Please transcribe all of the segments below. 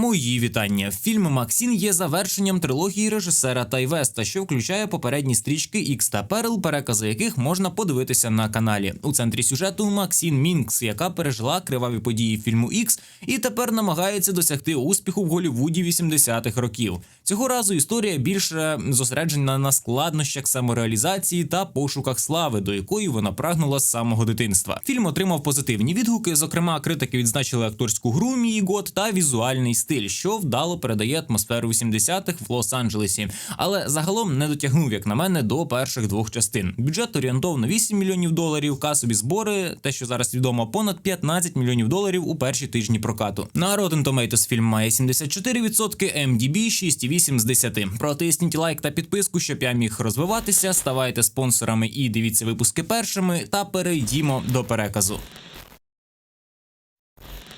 Мої вітання. Фільм Максін є завершенням трилогії режисера Тайвеста, що включає попередні стрічки X та Перл, перекази яких можна подивитися на каналі. У центрі сюжету Максін Мінкс, яка пережила криваві події фільму X і тепер намагається досягти успіху в Голлівуді 80-х років. Цього разу історія більше зосереджена на складнощах самореалізації та пошуках слави, до якої вона прагнула з самого дитинства. Фільм отримав позитивні відгуки. Зокрема, критики відзначили акторську гру Мії Гот та візуальний стиль, що вдало передає атмосферу 80-х в Лос-Анджелесі, але загалом не дотягнув, як на мене, до перших двох частин. Бюджет орієнтовно 8 мільйонів доларів. Касові збори, те, що зараз відомо, понад 15 мільйонів доларів у перші тижні прокату. На Rotten Tomatoes фільм має 74%, MDB 6,8 з 10. Протисніть лайк та підписку, щоб я міг розвиватися. Ставайте спонсорами і дивіться випуски першими. Та перейдімо до переказу.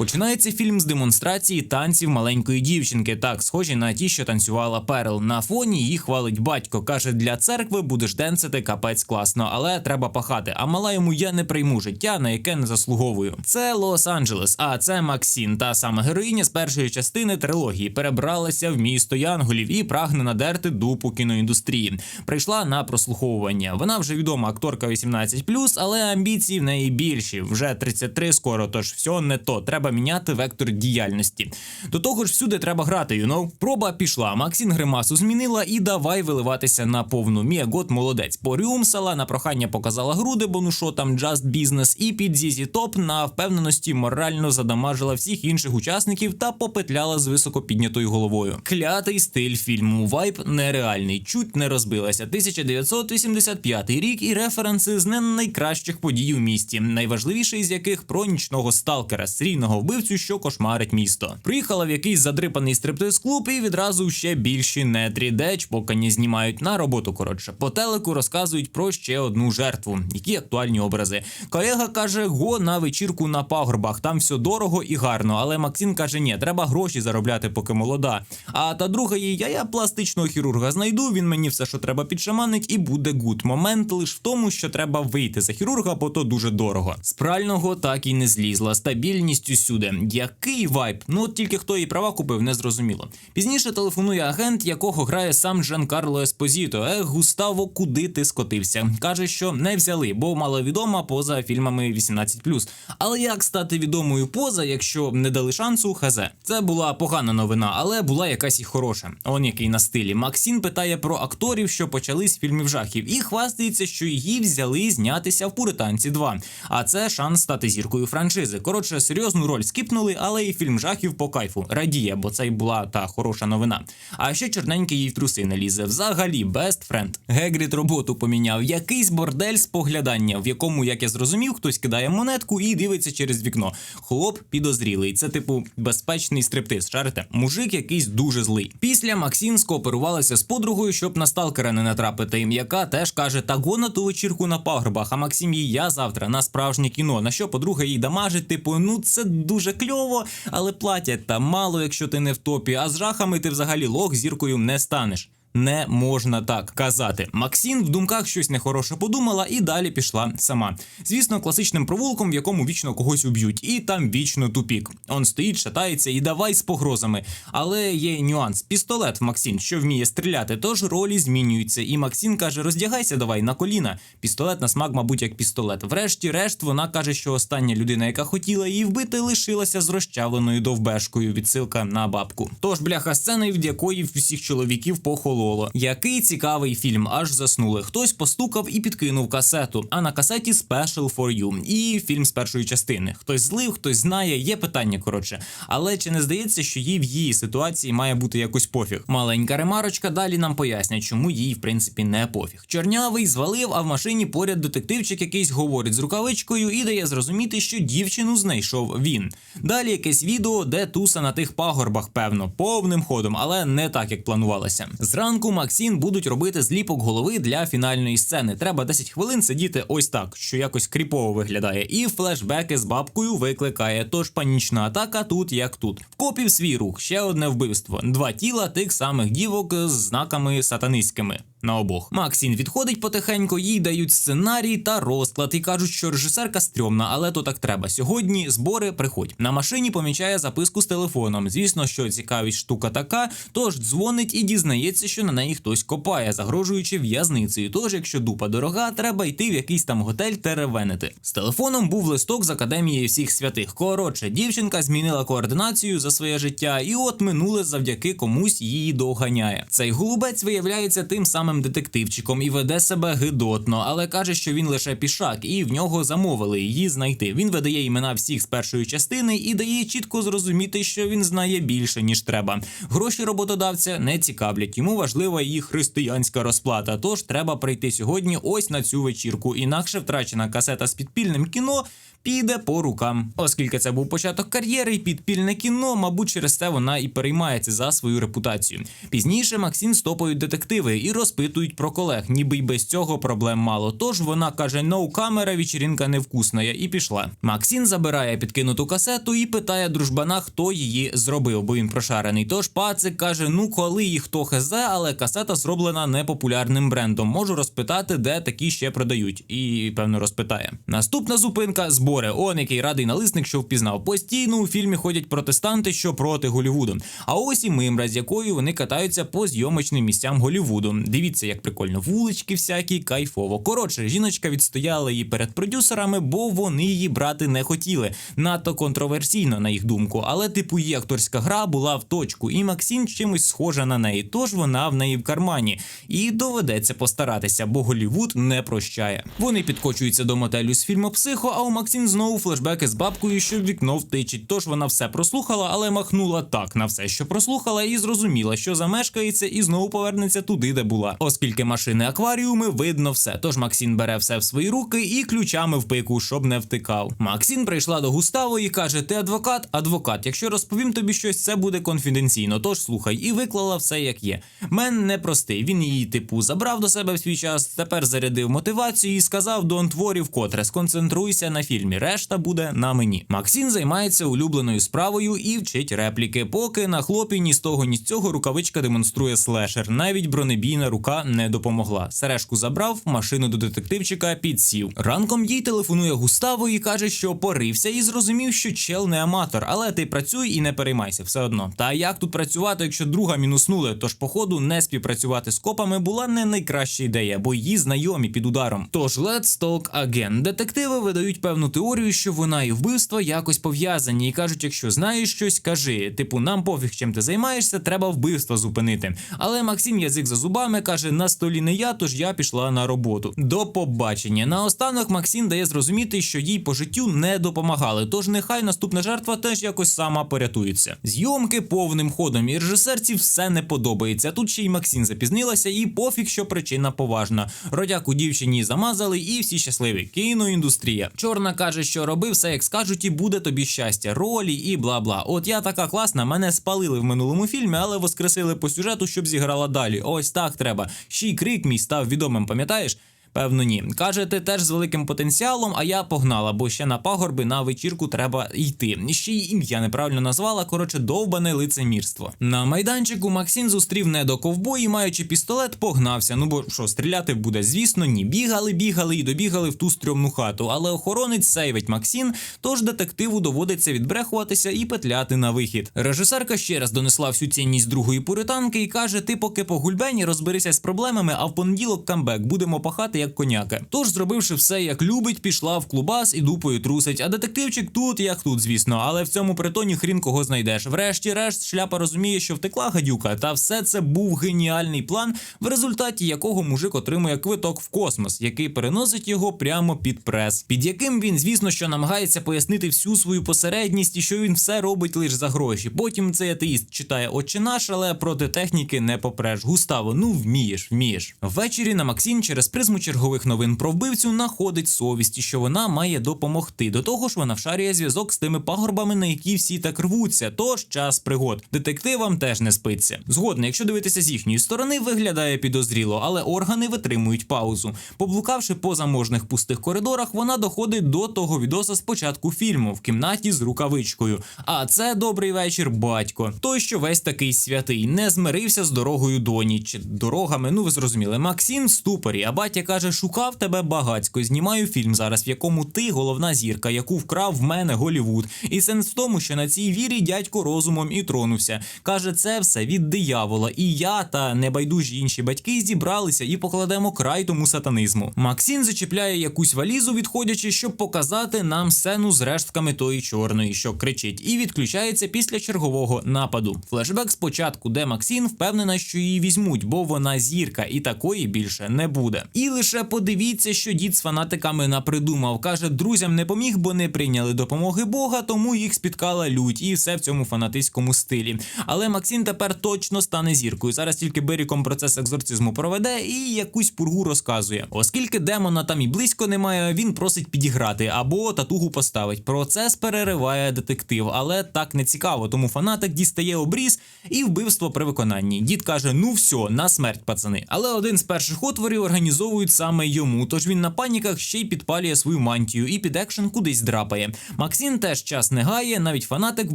Починається фільм з демонстрації танців маленької дівчинки, так схожі на ті, що танцювала Перл. На фоні її хвалить батько. каже: для церкви будеш денцити капець класно, але треба пахати. А мала йому я не прийму життя, на яке не заслуговую. Це Лос-Анджелес, а це Максін, та сама героїня з першої частини трилогії, перебралася в місто Янголів і прагне надерти дупу кіноіндустрії. Прийшла на прослуховування. Вона вже відома акторка 18+, але амбіції в неї більші. Вже 33 скоро, тож все не то. Треба міняти вектор діяльності. До того ж, всюди треба грати. You know? Проба пішла. Максін гримасу змінила і давай виливатися на повну. Мія Гот молодець. Порюмсала на прохання показала груди, бо ну що там Just Business і під Зізі Топ на впевненості морально задамажила всіх інших учасників та попетляла з високо піднятою головою. Клятий стиль фільму. Вайб нереальний. Чуть не розбилася. 1985 рік і референси з не найкращих подій у місті. Найважливіший з яких про нічного сталкера, срійного вбивцю, що кошмарить місто. Приїхала в якийсь задрипаний стриптиз-клуб і відразу ще більші нетрі, де чпокані знімають на роботу. Коротше, по телеку розказують про ще одну жертву. Які актуальні образи. Колега каже: го на вечірку на пагорбах. Там все дорого і гарно. Але Максим каже: ні, треба гроші заробляти, поки молода. А та друга їй, я, я пластичного хірурга знайду. Він мені все, що треба підшаманить, і буде гуд. Момент лише в тому, що треба вийти за хірурга, бо то дуже дорого. З прального так і не злізла. Стабільність усюди. Який вайб? Ну от тільки хто її права купив, не зрозуміло. Пізніше телефонує агент, якого грає сам Джан Карло Еспозіто. Ех, Густаво, куди ти скотився? Каже, що не взяли, бо маловідома поза фільмами 18+. Але як стати відомою поза, якщо не дали шансу, хазе. Це була погана новина, але була якась і хороша. Он який на стилі. Максін питає про акторів, що почали з фільмів жахів, і хвастається, що її взяли знятися в Пуританці 2. А це шанс стати зіркою франшизи. Коротше, серйозну роль скіпнули, але і фільм жахів по кайфу радіє, бо це й була та хороша новина. А ще чорненький їй в труси не лізе. Взагалі, best friend. Гегріт роботу поміняв. Якийсь бордель споглядання, в якому, як я зрозумів, хтось кидає монетку і дивиться через вікно. Хлоп підозрілий. Це типу безпечний стриптиз. Шарите? Мужик якийсь дуже злий. Після Максін скооперувалася з подругою, щоб на сталкера не натрапити, яка теж каже: та го на ту вечірку на пагорбах. А Максим їй я завтра на справжнє кіно. На що подруга їй дамажить, типу, ну це дуже кльово, але платять там мало, якщо ти не в топі. А з жахами ти взагалі лох зіркою не станеш. Не можна так казати. Максін в думках щось нехороше подумала і далі пішла сама. Звісно, класичним провулком, в якому вічно когось уб'ють, і там вічно тупік. Он стоїть, шатається і давай з погрозами. Але є нюанс: пістолет в Максін, що вміє стріляти, тож ролі змінюються. І Максін каже: роздягайся, давай на коліна. Пістолет на смак, мабуть, як пістолет. Врешті-решт, вона каже, що остання людина, яка хотіла її вбити, лишилася з розчавленою довбешкою. Відсилка на бабку. Тож бляха сцена, від якої всіх чоловіків похоло. Лоло. Який цікавий фільм, аж заснули. Хтось постукав і підкинув касету. А на касеті Special for You. І фільм з першої частини. Хтось злив, хтось знає. Є питання коротше. Але чи не здається, що їй в її ситуації має бути якось пофіг? Маленька ремарочка далі нам пояснять, чому їй в принципі не пофіг. Чорнявий звалив, а в машині поряд детективчик якийсь говорить з рукавичкою і дає зрозуміти, що дівчину знайшов він. Далі якесь відео, де туса на тих пагорбах, певно, повним ходом, але не так як планувалося. Зранку ранку Максін будуть робити зліпок голови для фінальної сцени. Треба 10 хвилин сидіти ось так, що якось кріпово виглядає. І флешбеки з бабкою викликає. Тож панічна атака тут як тут. Вкопів копів свій рух, ще одне вбивство. Два тіла тих самих дівок з знаками сатанистськими. На обох. Максін відходить потихеньку, їй дають сценарій та розклад і кажуть, що режисерка стрьомна, але то так треба. Сьогодні збори приходь. На машині помічає записку з телефоном. Звісно, що цікавість штука така, тож дзвонить і дізнається, що на неї хтось копає, загрожуючи в'язницею. Тож, якщо дупа дорога, треба йти в якийсь там готель теревенити. З телефоном був листок з академії всіх святих. Коротше, дівчинка змінила координацію за своє життя, і от минуле завдяки комусь її доганяє. Цей голубець виявляється тим самим детективчиком і веде себе гидотно, але каже, що він лише пішак, і в нього замовили її знайти. Він видає імена всіх з першої частини і дає чітко зрозуміти, що він знає більше ніж треба. Гроші роботодавця не цікавлять. Йому важлива її християнська розплата. Тож треба прийти сьогодні ось на цю вечірку. Інакше втрачена касета з підпільним кіно. Піде по рукам, оскільки це був початок кар'єри, і підпільне кіно, мабуть, через це вона і переймається за свою репутацію. Пізніше Максін стопають детективи і розпитують про колег, ніби й без цього проблем мало. Тож вона каже: «No, камера, вечірінка невкусна, і пішла. Максін забирає підкинуту касету і питає дружбана, хто її зробив, бо він прошарений. Тож пацик каже: ну коли і хто хезе, але касета зроблена непопулярним брендом. Можу розпитати, де такі ще продають, і певно розпитає. Наступна зупинка збори. Он який радий налисник, що впізнав. Постійно у фільмі ходять протестанти, що проти Голівуду. А ось і мимра, з якою вони катаються по зйомочним місцям Голівуду. Дивіться, як прикольно, вулички всякі, кайфово. Коротше, жіночка відстояла її перед продюсерами, бо вони її брати не хотіли. Надто контроверсійно, на їх думку. Але типу її акторська гра була в точку, і Максін чимось схожа на неї. Тож вона в неї в кармані. І доведеться постаратися, бо Голівуд не прощає. Вони підкочуються до мотелю з фільму Психо, а у Максін знову флешбеки з бабкою, що в вікно втичить. Тож вона все прослухала, але махнула так на все, що прослухала, і зрозуміла, що замешкається, і знову повернеться туди, де була. Оскільки машини акваріуми, видно все. Тож Максін бере все в свої руки і ключами в пику, щоб не втикав. Максін прийшла до Густаво і каже: Ти адвокат? Адвокат. Якщо розповім тобі щось, це буде конфіденційно. Тож слухай, і виклала все як є. Мен непростий. Він її, типу, забрав до себе в свій час. Тепер зарядив мотивацію і сказав до творів котре сконцентруйся на фільмі. Решта буде на мені. Максін займається улюбленою справою і вчить репліки. Поки на хлопі ні з того, ні з цього рукавичка демонструє слешер. Навіть бронебійна рука не допомогла. Сережку забрав, машину до детективчика підсів. Ранком їй телефонує Густаво і каже, що порився, і зрозумів, що чел не аматор, але ти працюй і не переймайся, все одно. Та як тут працювати, якщо друга мінуснули? Тож, походу, не співпрацювати з копами була не найкраща ідея, бо її знайомі під ударом. Тож let's talk again. Детективи видають певну теорію, що вона і вбивство якось пов'язані, і кажуть, якщо знаєш щось, кажи. Типу, нам пофіг чим ти займаєшся, треба вбивство зупинити. Але Максим язик за зубами каже: на столі не я, тож я пішла на роботу. До побачення. Наостанок Максим дає зрозуміти, що їй по життю не допомагали. Тож нехай наступна жертва теж якось сама порятується. Зйомки повним ходом, і режисерці все не подобається. Тут ще й Максим запізнилася, і пофіг, що причина поважна. Родяку дівчині замазали, і всі щасливі. Кіноіндустрія. Чорна каже, що роби все, як скажуть, і буде тобі щастя, ролі і бла бла. От я така класна, мене спалили в минулому фільмі, але воскресили по сюжету, щоб зіграла далі. Ось так треба. Ще й крик мій став відомим, пам'ятаєш? Певно, ні. Каже, ти теж з великим потенціалом, а я погнала, бо ще на пагорби на вечірку треба йти. Ще й ім'я неправильно назвала. Коротше, довбане лицемірство. На майданчику Максим зустрів не до ковбої, маючи пістолет, погнався. Ну бо що, стріляти буде? Звісно, ні. Бігали, бігали і добігали в ту стрьомну хату. Але охоронець сейвить Максим, тож детективу доводиться відбрехуватися і петляти на вихід. Режисерка ще раз донесла всю цінність другої пуританки і каже: ти поки по гульбені розберися з проблемами, а в понеділок камбек будемо пахати як коняки. Тож, зробивши все як любить, пішла в клубас і дупою трусить. А детективчик тут як тут, звісно, але в цьому притоні хрін кого знайдеш. Врешті-решт, шляпа розуміє, що втекла гадюка, та все це був геніальний план, в результаті якого мужик отримує квиток в космос, який переносить його прямо під прес, під яким він, звісно, що намагається пояснити всю свою посередність і що він все робить лише за гроші. Потім цей атеїст читає «Отче наш», але проти техніки не попреш. Густаво, ну вмієш, вмієш. Ввечері на Максим через призму чергових новин про вбивцю находить совісті, що вона має допомогти. До того ж, вона вшарює зв'язок з тими пагорбами, на які всі так рвуться. Тож час пригод. Детективам теж не спиться. Згодно, якщо дивитися з їхньої сторони, виглядає підозріло, але органи витримують паузу. Поблукавши по заможних пустих коридорах, вона доходить до того відоса з початку фільму в кімнаті з рукавичкою. А це добрий вечір, батько. Той, що весь такий святий, не змирився з дорогою доні чи дорогами. Ну ви зрозуміли. Максим в ступорі. А батя каже: шукав тебе багацько. Знімаю фільм зараз, в якому ти головна зірка, яку вкрав в мене Голівуд. І сенс в тому, що на цій вірі дядько розумом і тронувся. Каже, це все від диявола. І я та небайдужі інші батьки зібралися і покладемо край тому сатанизму. Максим зачіпляє якусь валізу, відходячи, щоб показати нам сцену з рештками тої чорної, що кричить, і відключається після чергового нападу. Флешбек спочатку, де Максим впевнена, що її візьмуть, бо вона зірка, і такої більше не буде. І лише подивіться, що дід з фанатиками напридумав. каже, друзям не поміг, бо не прийняли допомоги Бога, тому їх спіткала лють, і все в цьому фанатистському стилі. Але Максим тепер точно стане зіркою. Зараз тільки Беріком процес екзорцизму проведе і якусь пургу розказує. Оскільки демона там і близько немає, він просить підіграти або татугу поставить. Процес перериває детектив, але так не цікаво, тому фанатик дістає обріз і вбивство при виконанні. Дід каже: ну все, на смерть, пацани. Але один з перших отворів організовують саме йому. Тож він на паніках ще й підпалює свою мантію і під екшен кудись драпає. Максим теж час не гає, навіть фанатик в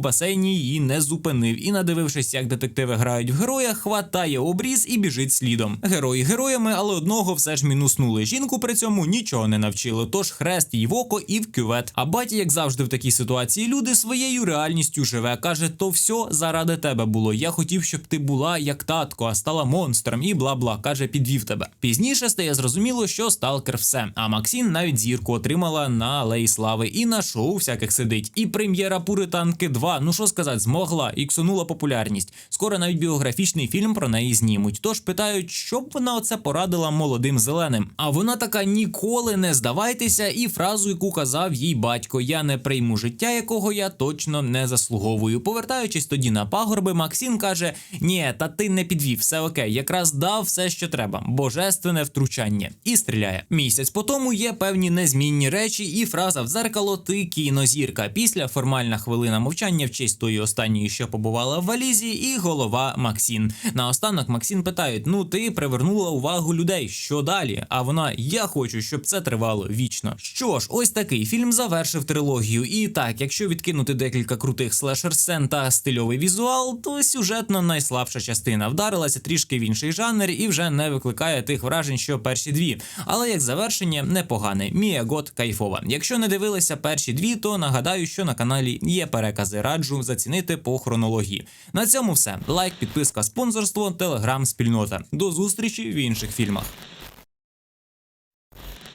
басейні її не зупинив. І, надивившись, як детективи грають в героя, хватає обріз і біжить слідом. Герої героями, але одного все ж мінуснули. Жінку при цьому нічого не навчили. Тож хрест їй в око і в кювет. А батя, як завжди, в такій ситуації люди своєю реальністю живе. каже: то все заради тебе було. Я хотів, щоб ти була як татко, а стала монстром і бла бла. каже, підвів тебе. Пізніше стає зрозуміло, що сталкер все. А Максим навіть зірку отримала на Алеї Слави і на шоу всяких сидить. І прем'єра Пуританки 2, ну що сказати, змогла іксонула популярність. Скоро навіть біографічний фільм про неї знімуть. Тож питають, що б вона оце порадила молодим зеленим. А вона така ніколи не здавайтеся, і фразу, яку казав їй батько: Я не прийму життя, якого я точно не заслуговую. Повертаючись тоді на пагорби, Максим каже: Ні, та ти не підвів, все окей, якраз дав все, що треба. Божественне втручання. І стріляє. Місяць по тому є певні незмінні речі, і фраза в дзеркало ти кінозірка. Після формальна хвилина мовчання в честь тої останньої, що побувала в валізі, і голова Максін. Наостанок Максін питають: Ну, ти привернула увагу людей. Що далі? А вона я хочу, щоб це тривало вічно. Що ж, ось такий фільм завершив трилогію. І так, якщо відкинути декілька крутих слешер сцен та стильовий візуал, то сюжетно найслабша частина вдарилася трішки в інший жанр і вже не викликає тих вражень, що перші дві. Але як завершення непогане. Мія Гот кайфова. Якщо не дивилися перші дві, то нагадаю, що на каналі є перекази. Раджу зацінити по хронології. На цьому все. Лайк, підписка, спонсорство, телеграм, спільнота. До зустрічі в інших фільмах.